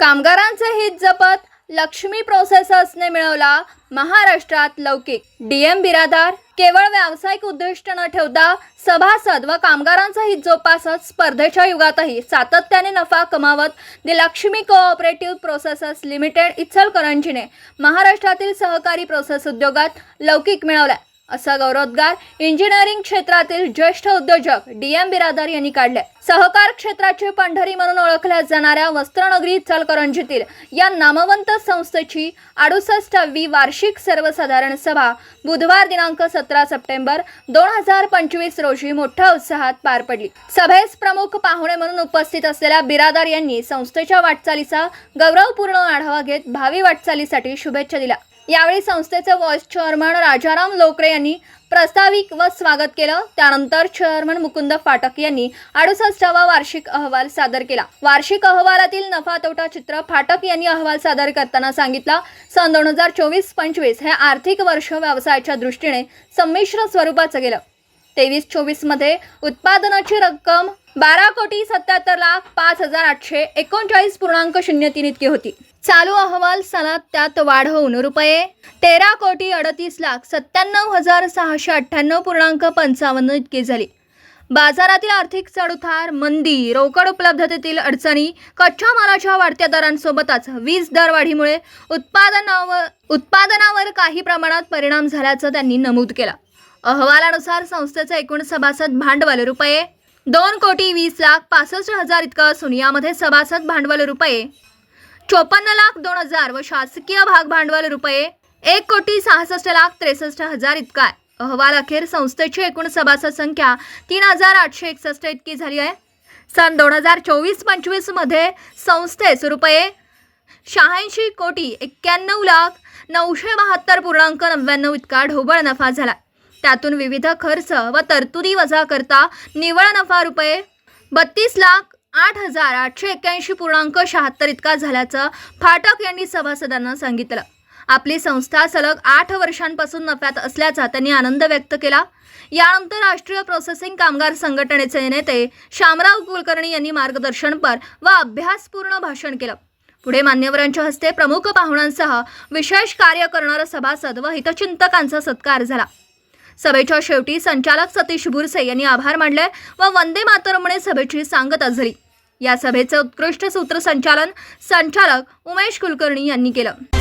कामगारांचे हित जपत लक्ष्मी प्रोसेसर्सने मिळवला महाराष्ट्रात लौकिक. डीएम बिरादार केवळ व्यावसायिक उद्दिष्ट न ठेवता सभासद व कामगारांचं हित जोपासत स्पर्धेच्या युगातही सातत्याने नफा कमावत the Lakshmi cooperative processors limited इचलकरंजीने महाराष्ट्रातील सहकारी प्रोसेस उद्योगात लौकिक मिळवला असा गौरवोद्गार इंजिनिअरिंग क्षेत्रातील ज्येष्ठ उद्योजक डी एम बिरादार यांनी काढले सहकार क्षेत्राची पंढरी म्हणून ओळखल्या जाणाऱ्या वस्त्रनगरी चलकरंजीतील या नामवंत संस्थेची अडुसष्टावी वार्षिक सर्वसाधारण सभा बुधवार दिनांक सतरा सप्टेंबर दोन हजार पंचवीस रोजी मोठ्या उत्साहात पार पडली. सभेस प्रमुख पाहुणे म्हणून उपस्थित असलेल्या बिरादार यांनी संस्थेच्या वाटचालीचा गौरवपूर्ण आढावा घेत भावी वाटचालीसाठी शुभेच्छा दिल्या. यावेळी संस्थेचे व्हाईस चेअरमन राजाराम लोकरे यांनी प्रास्ताविक व स्वागत केलं. त्यानंतर चेअरमन मुकुंद फाटक यांनी अडुसष्टावा वार्षिक अहवाल सादर केला. वार्षिक अहवालातील नफा तोटा चित्र फाटक यांनी अहवाल सादर करताना सांगितला. सन दोन हजार चोवीस पंचवीस हे आर्थिक वर्ष व्यवसायाच्या दृष्टीने संमिश्र स्वरूपाचं गेलं. तेवीस चोवीसमध्ये उत्पादनाची रक्कम बारा कोटी सत्याहत्तर लाख पाच हजार आठशे एकोणचाळीस पूर्णांक शून्य तीन इतकी होती. चालू अहवाल सालात त्यात वाढ होऊन रुपये तेरा कोटी अडतीस लाख सत्त्याण्णव हजार सहाशे अठ्ठ्याण्णव पूर्णांक पंचावन्न इतकी झाली. बाजारातील आर्थिक चढउतार मंदी रोकड उपलब्धतेतील अडचणी कच्च्या मालाच्या वाढत्या दरांसोबतच वीज दरवाढीमुळे उत्पादनावर उत्पादनावर काही प्रमाणात परिणाम झाल्याचं त्यांनी नमूद केला. अहवालानुसार संस्थेचं एकूण सभासद भांडवल रुपये दोन कोटी वीस लाख पासष्ट हजार इतकं असून यामध्ये सभासद भांडवल रुपये. चोपन्न लाख दोन हजार व शासकीय भाग भांडवल रुपये. एक कोटी सहासष्ट लाख त्रेसष्ट हजार इतका आहे. अहवाल अखेर संस्थेची एकूण सभासद संख्या तीन हजार आठशे एकसष्ट इतकी झाली आहे. सन दोन हजार चोवीस पंचवीसमध्ये संस्थेस रुपये शहाऐंशी कोटी एक्क्याण्णव लाख नऊशे बहात्तर पूर्णांक नव्याण्णव इतका ढोबळ नफा झाला. त्यातून विविध खर्च व तरतुदी वजा करता निव्वळ नफा रुपये बत्तीस लाख आठ हजार आठशे एक्क्याऐंशी पूर्णांक शहात्तर इतका झाल्याचं फाटक यांनी सभासदांना सांगितलं. आपली संस्था सलग आठ वर्षांपासून नफ्यात असल्याचा त्यांनी आनंद व्यक्त केला. यानंतर राष्ट्रीय प्रोसेसिंग कामगार संघटनेचे नेते शामराव कुलकर्णी यांनी मार्गदर्शनपर व अभ्यासपूर्ण भाषण केलं. पुढे मान्यवरांच्या हस्ते प्रमुख पाहुण्यांसह विशेष कार्य करणारं सभासद व हितचिंतकांचा सत्कार झाला. सभेच्या शेवटी संचालक सतीश बुरसे यांनी आभार मानले व वंदे मातरमने सभेची सांगता झाली या सभेचं उत्कृष्ट सूत्रसंचालन संचालक उमेश कुलकर्णी यांनी केलं.